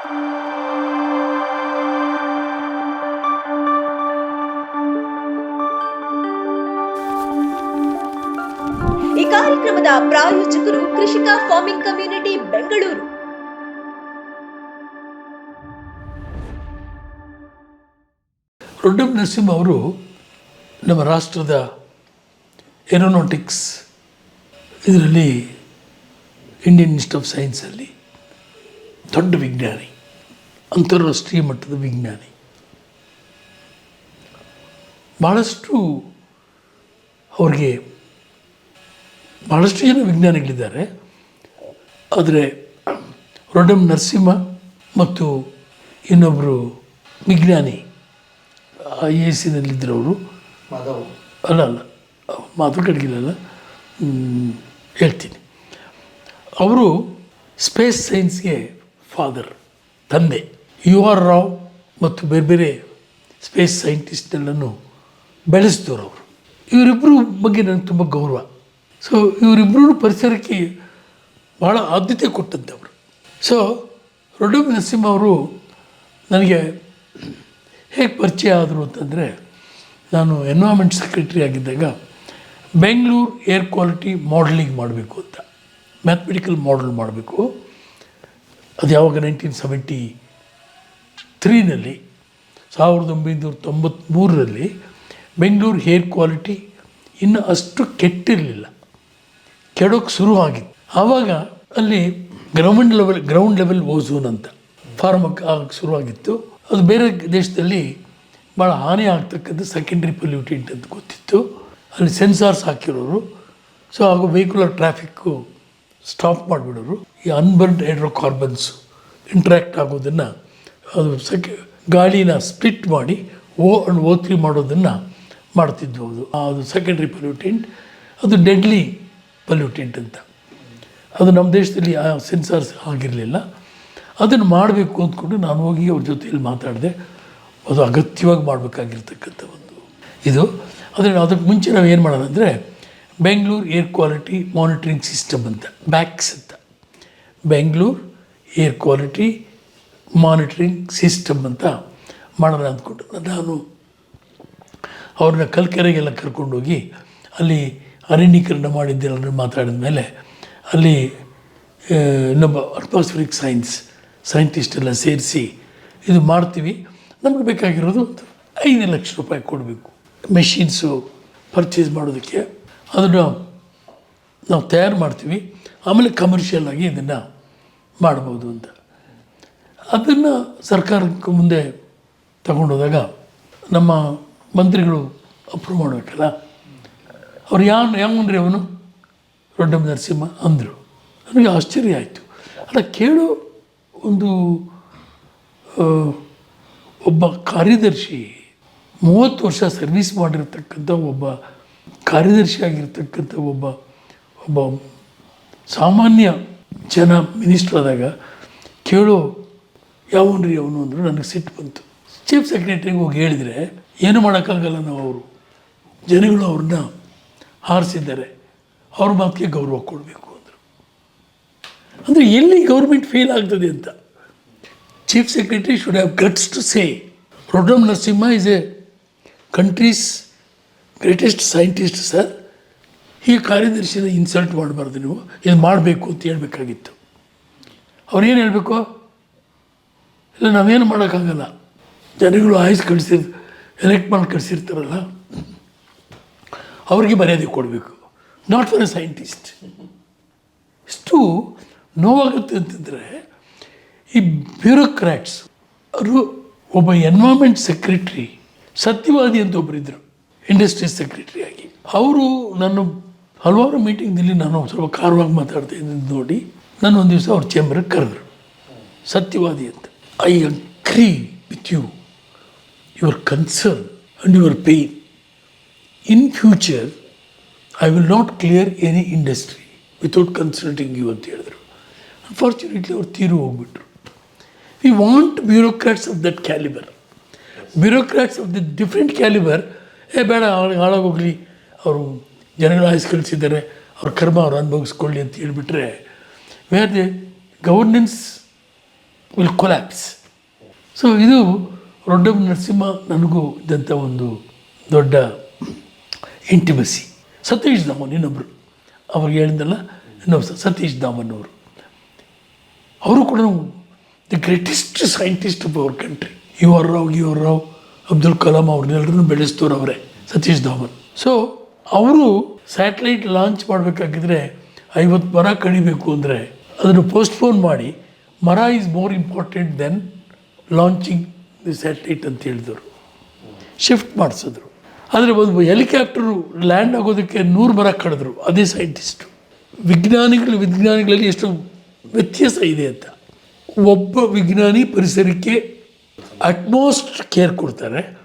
ಈ ಕಾರ್ಯಕ್ರಮದ ಪ್ರಾಯೋಜಕರು ಕೃಷಿಕ ಫಾರ್ಮಿಂಗ್ ಕಮ್ಯುನಿಟಿ ಬೆಂಗಳೂರು. ರೊಡ್ಡಮ್ ನರಸಿಂಹ ಅವರು ನಮ್ಮ ರಾಷ್ಟ್ರದ ಏರೋನಾಟಿಕ್ಸ್ ಇದರಲ್ಲಿ ಇಂಡಿಯನ್ ಇನ್ಸ್ಟಿಟ್ಯೂಟ್ ಆಫ್ ಸೈನ್ಸಲ್ಲಿ ದೊಡ್ಡ ವಿಜ್ಞಾನಿ. ಅಂತಾರಾಷ್ಟ್ರೀಯ ಮಟ್ಟದ ವಿಜ್ಞಾನಿ. ಭಾಳಷ್ಟು ಅವ್ರಿಗೆ ಭಾಳಷ್ಟು ಜನ ವಿಜ್ಞಾನಿಗಳಿದ್ದಾರೆ. ಆದರೆ ರೊಡಮ್ ನರಸಿಂಹ ಮತ್ತು ಇನ್ನೊಬ್ಬರು ವಿಜ್ಞಾನಿ ಐ ಎ ಸಿನಲ್ಲಿದ್ದರವರು ಮಾಧವ್. ಅಲ್ಲ ಅಲ್ಲ ಮಾತು ಕಡಗಿಲ್ಲ ಹೇಳ್ತೀನಿ. ಅವರು ಸ್ಪೇಸ್ ಸೈನ್ಸ್ಗೆ ಫಾದರ್ ತಂದೆ. ಯು ಆರ್ ರಾವ್ ಮತ್ತು ಬೇರೆ ಬೇರೆ ಸ್ಪೇಸ್ ಸೈಂಟಿಸ್ಟ್ನೆಲ್ಲನ್ನು ಬೆಳೆಸಿದವರು ಅವರು. ಇವರಿಬ್ಬರು ಬಗ್ಗೆ ನನಗೆ ತುಂಬ ಗೌರವ. ಸೊ ಇವರಿಬ್ಬರೂ ಪರಿಸರಕ್ಕೆ ಭಾಳ ಆದ್ಯತೆ ಕೊಟ್ಟಂಥವ್ರು ಸೊ ರೊಡಮ್ ನರಸಿಂಹ ಅವರು ನನಗೆ ಹೇಗೆ ಪರಿಚಯ ಆದರು ಅಂತಂದರೆ, ನಾನು ಎನ್ವೈರ್ಮೆಂಟ್ ಸೆಕ್ರೆಟರಿ ಆಗಿದ್ದಾಗ ಬೆಂಗಳೂರು ಏರ್ ಕ್ವಾಲಿಟಿ ಮಾಡಲಿಂಗ್ ಮಾಡಬೇಕು ಅಂತ. ಮ್ಯಾಥಮೆಟಿಕಲ್ ಮಾಡಲ್ ಮಾಡಬೇಕು. ಅದು ಯಾವಾಗ ನೈನ್ಟೀನ್ ಸೆವೆಂಟಿ ತ್ರೀನಲ್ಲಿ ಸಾವಿರದ ಒಂಬೈನೂರ ತೊಂಬತ್ತ್ಮೂರರಲ್ಲಿ ಬೆಂಗಳೂರು ಹೇರ್ ಕ್ವಾಲಿಟಿ ಇನ್ನು ಅಷ್ಟು ಕೆಟ್ಟಿರಲಿಲ್ಲ. ಕೆಡೋಕ್ಕೆ ಶುರು ಆಗಿತ್ತು. ಆವಾಗ ಅಲ್ಲಿ ground level ground level ozone ಅಂತ ಫಾರ್ಮಕ್ಕೆ ಆಗಕ್ಕೆ ಶುರುವಾಗಿತ್ತು ಅದು ಬೇರೆ ದೇಶದಲ್ಲಿ ಭಾಳ ಹಾನಿ ಆಗ್ತಕ್ಕಂಥ ಸೆಕೆಂಡ್ರಿ ಪೊಲ್ಯೂಟೆಂಟ್ ಅಂತ ಗೊತ್ತಿತ್ತು. ಅಲ್ಲಿ ಸೆನ್ಸಾರ್ಸ್ ಹಾಕಿರೋರು. ಸೊ ಹಾಗೂ ವೆಹಿಕುಲರ್ ಟ್ರಾಫಿಕ್ಕು ಸ್ಟಾಪ್ ಮಾಡಿಬಿಡೋರು. ಈ ಅನ್ಬರ್ಡ್ ಹೈಡ್ರೋಕಾರ್ಬನ್ಸು ಇಂಟ್ರ್ಯಾಕ್ಟ್ ಆಗೋದನ್ನು ಅದು ಸೆಕೆ ಗಾಳಿನ ಸ್ಪ್ಲಿಟ್ ಮಾಡಿ ಓ ಅಂಡ್ ಓ ತ್ರೀ ಮಾಡೋದನ್ನು ಮಾಡ್ತಿದ್ವು ಅದು. ಅದು ಸೆಕೆಂಡ್ರಿ ಪೊಲ್ಯೂಟೆಂಟ್ ಅದು ಡೆಡ್ಲಿ ಪೊಲ್ಯೂಟೆಂಟ್ ಅಂತ. ಅದು ನಮ್ಮ ದೇಶದಲ್ಲಿ ಆ ಸೆನ್ಸಾರ್ಸ್ ಆಗಿರಲಿಲ್ಲ. ಅದನ್ನು ಮಾಡಬೇಕು ಅಂದ್ಕೊಂಡು ನಾನು ಹೋಗಿ ಅವ್ರ ಜೊತೆಯಲ್ಲಿ ಮಾತಾಡಿದೆ. ಅದು ಅಗತ್ಯವಾಗಿ ಮಾಡಬೇಕಾಗಿರ್ತಕ್ಕಂಥ ಒಂದು ಇದು. ಆದರೆ ಅದಕ್ಕೆ ಮುಂಚೆ ನಾವು ಏನು ಮಾಡೋಣ Bengaluru air quality monitoring system ಅಂತ ಬ್ಯಾಕ್ಸ್ ಅಂತ. Bengaluru air quality monitoring system ಅಂತ ಮಾಡೋಣ ಅಂದ್ಕೊಂಡು ನಾನು ಅವ್ರನ್ನ ಕಲ್ಕೆರೆಗೆಲ್ಲ ಕರ್ಕೊಂಡೋಗಿ ಅಲ್ಲಿ ಅರಣ್ಯೀಕರಣ ಮಾಡಿದ್ದೆಲ್ಲರೂ ಮಾತಾಡಿದ ಮೇಲೆ ಅಲ್ಲಿ ನಮ್ಮ ಅಟ್ಮಾಸ್ಫಿರಿಕ್ ಸೈನ್ಸ್ ಸೈಂಟಿಸ್ಟ್ ಎಲ್ಲ ಸೇರಿಸಿ ಇದು ಮಾಡ್ತೀವಿ. ನಮಗೆ ಬೇಕಾಗಿರೋದು ಐದು ಲಕ್ಷ ರೂಪಾಯಿ ಕೊಡಬೇಕು. ಮೆಷಿನ್ಸು ಪರ್ಚೇಸ್ ಮಾಡೋದಕ್ಕೆ ಅದನ್ನು ನಾವು ತಯಾರು ಮಾಡ್ತೀವಿ. ಆಮೇಲೆ ಕಮರ್ಷಿಯಲ್ ಆಗಿ ಇದನ್ನು ಮಾಡ್ಬೋದು ಅಂತ. ಅದನ್ನು ಸರ್ಕಾರಕ್ಕೆ ಮುಂದೆ ತಗೊಂಡೋದಾಗ ನಮ್ಮ ಮಂತ್ರಿಗಳು ಅಪ್ರೂವ್ ಮಾಡಬೇಕಲ್ಲ? ಅವ್ರು ಯಾವ ಯಾವನ್ರಿ ಅವನು? ರೊಡ್ಡಮ್ಮ ನರಸಿಂಹ ಅಂದರು. ನನಗೆ ಆಶ್ಚರ್ಯ ಆಯಿತು. ಅಲ್ಲ, ಕೇಳು ಒಂದು ಒಬ್ಬ ಕಾರ್ಯದರ್ಶಿ ಮೂವತ್ತು ವರ್ಷ ಸರ್ವಿಸ್ ಮಾಡಿರ್ತಕ್ಕಂಥ ಒಬ್ಬ ಕಾರ್ಯದರ್ಶಿ ಆಗಿರ್ತಕ್ಕಂಥ ಒಬ್ಬ ಒಬ್ಬ ಸಾಮಾನ್ಯ ಜನ ಮಿನಿಸ್ಟರ್ ಆದಾಗ, ಕೇಳೋ ಯಾವನ್ರಿ ಅವನು ಅಂದರು ನನಗೆ ಸಿಟ್ಟು ಬಂತು. ಚೀಫ್ ಸೆಕ್ರೆಟರಿಗೆ ಹೋಗಿ ಹೇಳಿದರೆ, ಏನು ಮಾಡೋಕ್ಕಾಗಲ್ಲ ನಾವು ಅವರು. ಜನಗಳು ಅವ್ರನ್ನ ಹಾರಿಸಿದ್ದಾರೆ. ಅವ್ರ ಮಾತಿಗೆ ಗೌರವ ಕೊಡಬೇಕು ಅಂದರು. ಅಂದರೆ ಎಲ್ಲಿ ಗೌರ್ಮೆಂಟ್ ಫೇಲ್ ಆಗ್ತದೆ ಅಂತ? Chief secretary should have guts to say Roddam Narasimha is a country's greatest scientist sir ಈ ಕಾರ್ಯದರ್ಶಿನ ಇನ್ಸಲ್ಟ್ ಮಾಡಬಾರ್ದು ನೀವು. ಇದು ಮಾಡಬೇಕು ಅಂತ ಹೇಳಬೇಕಾಗಿತ್ತು. ಅವ್ರೇನು ಹೇಳಬೇಕು? ಇಲ್ಲ, ನಾವೇನು ಮಾಡೋಕ್ಕಾಗಲ್ಲ. ಜನಗಳು ಆಯ್ಸ್ ಕಳ್ಸಿ ಎಲೆಕ್ಟ್ ಮಾಡಿ ಕಳಿಸಿರ್ತಾರಲ್ಲ, ಅವ್ರಿಗೆ ಮರ್ಯಾದೆ ಕೊಡಬೇಕು. ನಾಟ್ ಫಾರ್ ಎ ಸೈಂಟಿಸ್ಟ್ ಇಷ್ಟು ನೋವಾಗುತ್ತೆ ಅಂತಂದರೆ, ಈ ಬ್ಯೂರೋಕ್ರ್ಯಾಟ್ಸ್, ಅವರು ಒಬ್ಬ ಎನ್ವೈರ್ಮೆಂಟ್ ಸೆಕ್ರೆಟ್ರಿ ಸತ್ಯವಾದಿ ಅಂತ ಒಬ್ಬರಿದ್ದರು ಇಂಡಸ್ಟ್ರೀಸ್ ಸೆಕ್ರೆಟರಿ ಆಗಿ. ಅವರು ನನ್ನ ಹಲವಾರು ಮೀಟಿಂಗ್ನಲ್ಲಿ ನಾನು ಸ್ವಲ್ಪ ಖಾರವಾಗಿ ಮಾತಾಡ್ತಾ ಇದ್ದೀನಿ ನೋಡಿ, ನಾನು ಒಂದು ದಿವಸ ಅವ್ರ ಚೇಂಬರ್ಗೆ ಕರೆದ್ರು. ಸತ್ಯವಾದಿ ಅಂತ. I agree with you your concern and your pain in future I will not clear any industry without consulting you ಅಂತ ಹೇಳಿದ್ರು. ಅನ್ಫಾರ್ಚುನೇಟ್ಲಿ ಅವ್ರು ತೀರು ಹೋಗ್ಬಿಟ್ರು. We want bureaucrats of that calibre bureaucrats of the different calibre ಏ, ಬೇಡ ಅವ್ರಿಗೆ ಹಾಳಾಗೋಗ್ಲಿ ಅವರು ಜನಗಳ ಕಳಿಸಿದ್ದಾರೆ ಅವ್ರ ಕರ್ಮ ಅವ್ರು ಅನುಭವಿಸ್ಕೊಳ್ಳಿ ಅಂತ ಹೇಳಿಬಿಟ್ರೆ where the governance will collapse so ಇದು ರೊಡ್ಡಂ ನರಸಿಂಹ ನನಗೂ ಇದ್ದಂಥ ಒಂದು ದೊಡ್ಡ ಇಂಟಿಮಸಿ ಸತೀಶ್ ಧಾಮನ್ ಇನ್ನೊಬ್ಬರು ಅವ್ರಿಗೆ ಹೇಳಿದ್ದಲ್ಲ ಇನ್ನೊಬ್ಬ ಸತೀಶ್ ಧಾಮನ್ ಅವರು ಅವರು ಕೂಡ the greatest scientist of our country U R Rao U Rao Abdul Kalam ಅವ್ರನ್ನೆಲ್ಲರನ್ನು ಬೆಳೆಸ್ತವ್ರು ಅವರೇ, ಸತೀಶ್ ಧಾಮನ್. ಸೊ ಅವರು ಸ್ಯಾಟಲೈಟ್ ಲಾಂಚ್ ಮಾಡಬೇಕಾಗಿದ್ರೆ ಐವತ್ತು ಮರ ಕಡಿಬೇಕು ಅಂದರೆ ಅದನ್ನು ಪೋಸ್ಟ್ಪೋನ್ ಮಾಡಿ ಮರ is more important than launching the satellite ಅಂತ ಹೇಳಿದರು. ಶಿಫ್ಟ್ ಮಾಡಿಸಿದ್ರು. ಆದರೆ ಒಂದು ಹೆಲಿಕಾಪ್ಟರು ಲ್ಯಾಂಡ್ ಆಗೋದಕ್ಕೆ ನೂರು ಮರ ಕಳೆದ್ರು ಅದೇ ಸೈಂಟಿಸ್ಟು ವಿಜ್ಞಾನಿಗಳು ವಿಜ್ಞಾನಿಗಳಲ್ಲಿ ಎಷ್ಟು ವ್ಯತ್ಯಾಸ ಇದೆ ಅಂತ. ಒಬ್ಬ ವಿಜ್ಞಾನಿ ಪರಿಸರಕ್ಕೆ ಅಟ್ಮೋಸ್ಟ್ ಕೇರ್ ಕೊಡ್ತಾರೆ.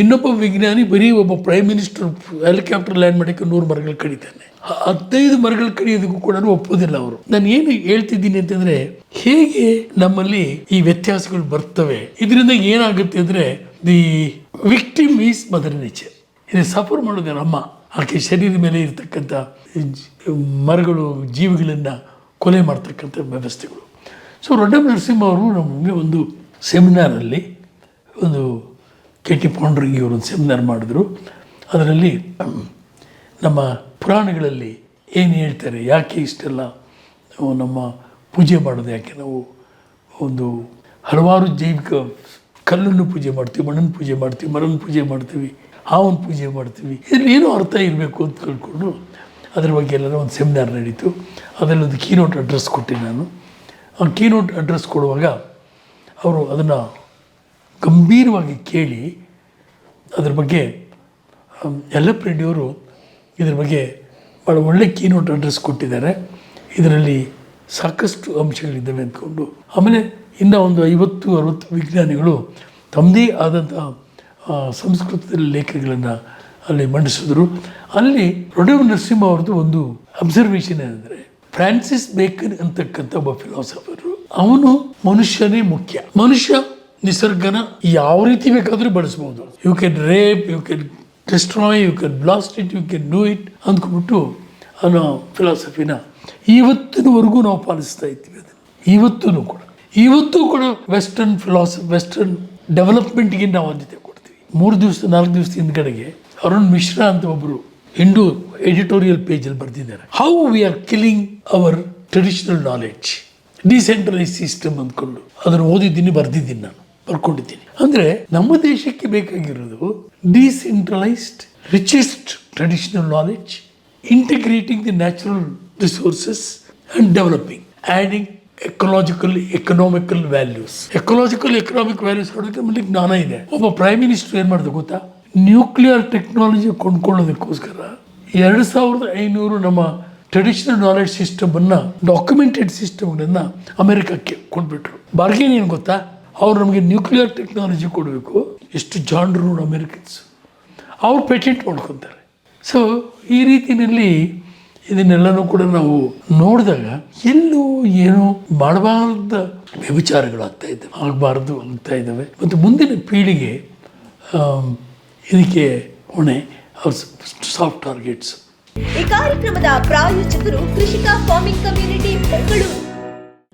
ಇನ್ನೊಬ್ಬ ವಿಜ್ಞಾನಿ, ಬರೀ ಒಬ್ಬ ಪ್ರೈಮ್ ಮಿನಿಸ್ಟರ್ ಹೆಲಿಕಾಪ್ಟರ್ ಲ್ಯಾಂಡ್ ಮಾಡೋಕ್ಕೆ ನೂರು ಮರಗಳು ಕಡಿತಾನೆ. ಹದಿನೈದು ಮರಗಳು ಕಡಿಯೋದಕ್ಕೂ ಕೂಡ ಒಪ್ಪೋದಿಲ್ಲ ಅವರು. ನಾನು ಏನು ಹೇಳ್ತಿದ್ದೀನಿ ಅಂತಂದರೆ, ಹೇಗೆ ನಮ್ಮಲ್ಲಿ ಈ ವ್ಯತ್ಯಾಸಗಳು ಬರ್ತವೆ, ಇದರಿಂದ ಏನಾಗುತ್ತೆ ಅಂದರೆ the victim is mother nature ಇದು ಸಫರ್ ಮಾಡೋದು ಅಮ್ಮ. ಆಕೆ ಶರೀರದ ಮೇಲೆ ಇರತಕ್ಕಂಥ, ಮರಗಳು, ಜೀವಿಗಳನ್ನು ಕೊಲೆ ಮಾಡ್ತಕ್ಕಂಥ ವ್ಯವಸ್ಥೆಗಳು. ಸೊ ರೊಡ್ಡಂ ನರಸಿಂಹ ಅವರು ನಮಗೆ ಒಂದು ಸೆಮಿನಾರಲ್ಲಿ ಒಂದು ಕೆ ಟಿ ಪಾಂಡ್ರಂಗಿ ಅವರು ಒಂದು ಸೆಮಿನಾರ್ ಮಾಡಿದ್ರು. ಅದರಲ್ಲಿ ನಮ್ಮ ಪುರಾಣಗಳಲ್ಲಿ ಏನು ಹೇಳ್ತಾರೆ, ಯಾಕೆ ಇಷ್ಟೆಲ್ಲ ನಮ್ಮ ಪೂಜೆ ಮಾಡೋದು, ಯಾಕೆ ನಾವು ಒಂದು ಹಲವಾರು ಜೈವಿಕ ಕಲ್ಲನ್ನು ಪೂಜೆ ಮಾಡ್ತೀವಿ, ಮಣ್ಣನ್ನು ಪೂಜೆ ಮಾಡ್ತೀವಿ ಮರನ ಪೂಜೆ ಮಾಡ್ತೀವಿ, ಹಾವನ್ನು ಪೂಜೆ ಮಾಡ್ತೀವಿ. ಇದರಲ್ಲಿ ಏನೂ ಅರ್ಥ ಇರಬೇಕು ಅಂತ ಕೇಳಿಕೊಂಡು ಅದ್ರ ಬಗ್ಗೆ ಎಲ್ಲರೂ ಒಂದು ಸೆಮಿನಾರ್ ನಡೀತು. ಅದರಲ್ಲಿ ಒಂದು ಕೀನೋಟ್ ಅಡ್ರೆಸ್ ಕೊಟ್ಟೆ ನಾನು. ಆ ಕೀನೋಟ್ ಅಡ್ರೆಸ್ ಕೊಡುವಾಗ ಅವರು ಅದನ್ನು ಗಂಭೀರವಾಗಿ ಕೇಳಿ ಅದ್ರ ಬಗ್ಗೆ ಯಲ್ಲಪ್ಪ ರೆಡ್ಡಿಯವರು ಇದ್ರ ಬಗ್ಗೆ ಭಾಳ ಒಳ್ಳೆ ಕೀನೋಟ್ ಅಡ್ರೆಸ್ ಕೊಟ್ಟಿದ್ದಾರೆ. ಇದರಲ್ಲಿ ಸಾಕಷ್ಟು ಅಂಶಗಳಿದ್ದಾವೆ ಅಂದ್ಕೊಂಡು. ಆಮೇಲೆ ಇನ್ನು ಒಂದು ಐವತ್ತು, ಅರವತ್ತು ವಿಜ್ಞಾನಿಗಳು ತಮ್ಮದೇ ಆದಂಥ ಸಂಸ್ಕೃತದ ಲೇಖನಗಳನ್ನು ಅಲ್ಲಿ ಮಂಡಿಸಿದ್ರು. ಅಲ್ಲಿ ರೊಡೆವ್ ನರಸಿಂಹ ಅವ್ರದ್ದು ಒಂದು ಅಬ್ಸರ್ವೇಷನ್ ಏನಂದರೆ, ಫ್ರಾನ್ಸಿಸ್ ಬೇಕನ್ ಅಂತಕ್ಕಂಥ ಒಬ್ಬ ಫಿಲಾಸಫರು ಅವನು ಮನುಷ್ಯನೇ ಮುಖ್ಯ. ಮನುಷ್ಯ ನಿಸರ್ಗನ ಯಾವ ರೀತಿ ಬೇಕಾದರೂ ಬಳಸ್ಬೋದು. You can rape you can destroy you can blast it you can do it ಅಂದ್ಕೊಂಡ್ಬಿಟ್ಟು ಅನ್ನೋ ಫಿಲಾಸಫಿನ ಇವತ್ತಿನವರೆಗೂ ನಾವು ಪಾಲಿಸ್ತಾ ಇದ್ದೀವಿ ಅದನ್ನು. ಇವತ್ತೂ ಕೂಡ. ಇವತ್ತೂ ಕೂಡ ವೆಸ್ಟರ್ನ್ ಫಿಲಾಸಫಿ ವೆಸ್ಟರ್ನ್ ಡೆವಲಪ್ಮೆಂಟ್ಗೆ ನಾವು ಆದ್ಯತೆ ಕೊಡ್ತೀವಿ. ಮೂರು ದಿವಸ, ನಾಲ್ಕು ದಿವಸ ಹಿಂದ್ಗಡೆಗೆ ಅರುಣ್ ಮಿಶ್ರಾ ಅಂತ ಒಬ್ಬರು ಹಿಂಡೂ ಎಡಿಟೋರಿಯಲ್ ಪೇಜಲ್ಲಿ ಬರೆದಿದ್ದಾರೆ. How we are killing our traditional knowledge decentralise system ಅಂದ್ಕೊಂಡು. ಅದನ್ನು ಓದಿದ್ದೀನಿ, ಬರೆದಿದ್ದೀನಿ ನಾನು. ಬರ್ಕೊಂಡಿದ್ದೀನಿ ಅಂದರೆ ನಮ್ಮ ದೇಶಕ್ಕೆ ಬೇಕಾಗಿರೋದು decentralised richest traditional knowledge integrating the natural resources and developing adding ecological economical values ecological economic values ಕೊಡೋದಕ್ಕೆ ನಮ್ಮಲ್ಲಿ ಜ್ಞಾನ ಇದೆ. ಒಬ್ಬ ಪ್ರೈಮ್ ಮಿನಿಸ್ಟರ್ ಏನು ಮಾಡಿದೆ ಗೊತ್ತಾ? ನ್ಯೂಕ್ಲಿಯರ್ ಟೆಕ್ನಾಲಜಿ ಕೊಂಡ್ಕೊಳ್ಳೋದಕ್ಕೋಸ್ಕರ ಎರಡು ಸಾವಿರದ ಐನೂರು ನಮ್ಮ ಟ್ರೆಡಿಷನಲ್ ನಾಲೆಡ್ಜ್ ಸಿಸ್ಟಮನ್ನು ಡಾಕ್ಯುಮೆಂಟೆಡ್ ಸಿಸ್ಟಮ್ಗಳನ್ನು ಅಮೆರಿಕಕ್ಕೆ ಕೊಂಡ್ಬಿಟ್ರು. ಬಾರ್ಗೇನ್ ಏನು ಗೊತ್ತಾ? ಅವ್ರು ನಮಗೆ ನ್ಯೂಕ್ಲಿಯರ್ ಟೆಕ್ನಾಲಜಿ ಕೊಡಬೇಕು. ಎಷ್ಟು ಜಾಂಡ್ರು ಅಮೆರಿಕನ್ಸ್ ಅವ್ರು ಪೇಟೆಂಟ್ ಮಾಡ್ಕೊತಾರೆ. ಸೊ ಈ ರೀತಿಯಲ್ಲಿ ಇದನ್ನೆಲ್ಲನೂ ಕೂಡ ನಾವು ನೋಡಿದಾಗ ಎಲ್ಲೂ ಏನೋ ಮಾಡಬಾರ್ದ ವ್ಯಭಿಚಾರಗಳು ಆಗ್ತಾ ಇದ್ದಾವೆ. ಆಗಬಾರ್ದು ಆಗ್ತಾ ಇದ್ದಾವೆ. ಮತ್ತು ಮುಂದಿನ ಪೀಳಿಗೆ ಇದಕ್ಕೆ ಹೊಣೆ ಸಾಫ್ಟ್ ಟಾರ್ಗೆಟ್ಸ್ ಈ ಕಾರ್ಯಕ್ರಮದ ಪ್ರಾಯೋಜಕರು ಕೃಷಿಕ ಫಾರ್ಮಿಂಗ್ ಕಮ್ಯುನಿಟಿ ಬೆಂಗಳೂರು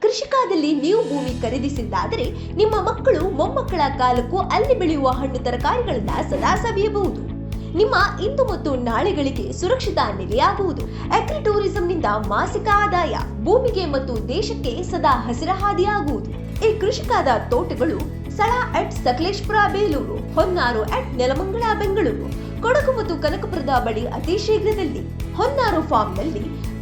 ಕೃಷಿಕಾದಲ್ಲಿ ನೀವು ಭೂಮಿ ಖರೀದಿಸಿದ್ದಾದರೆ ನಿಮ್ಮ ಮಕ್ಕಳು ಮೊಮ್ಮಕ್ಕಳ ಕಾಲಕ್ಕೂ ಅಲ್ಲಿ ಬೆಳೆಯುವ ಹಣ್ಣು ತರಕಾರಿಗಳನ್ನ ಸದಾ ಸವಿಯಬಹುದು. ನಿಮ್ಮ ಇಂದು ಮತ್ತು ನಾಳೆಗಳಿಗೆ ಸುರಕ್ಷಿತ ನೆಲೆಯಾಗುವುದು ಅಗ್ರಿ ಟೂರಿಸಂನಿಂದ ಮಾಸಿಕ ಆದಾಯ ಭೂಮಿಗೆ ಮತ್ತು ದೇಶಕ್ಕೆ ಸದಾ ಹಸಿರ ಹಾದಿಯಾಗುವುದು ಈ ಕೃಷಿಕಾದ ತೋಟಗಳು ಸ್ಥಳ ಅಟ್ ಸಕಲೇಶ್ಪುರ, ಬೇಲೂರು, ಹೊನ್ನಾರು ಅಟ್ ನೆಲಮಂಗಳ ಬೆಂಗಳೂರು. ಕೊಡಗು ಮತ್ತು ಕನಕಪುರದ ಬಳಿ ಅತಿ ಶೀಘ್ರದಲ್ಲಿ ಹೊನ್ನಾರು ಫಾರ್ಮ್ನಲ್ಲಿ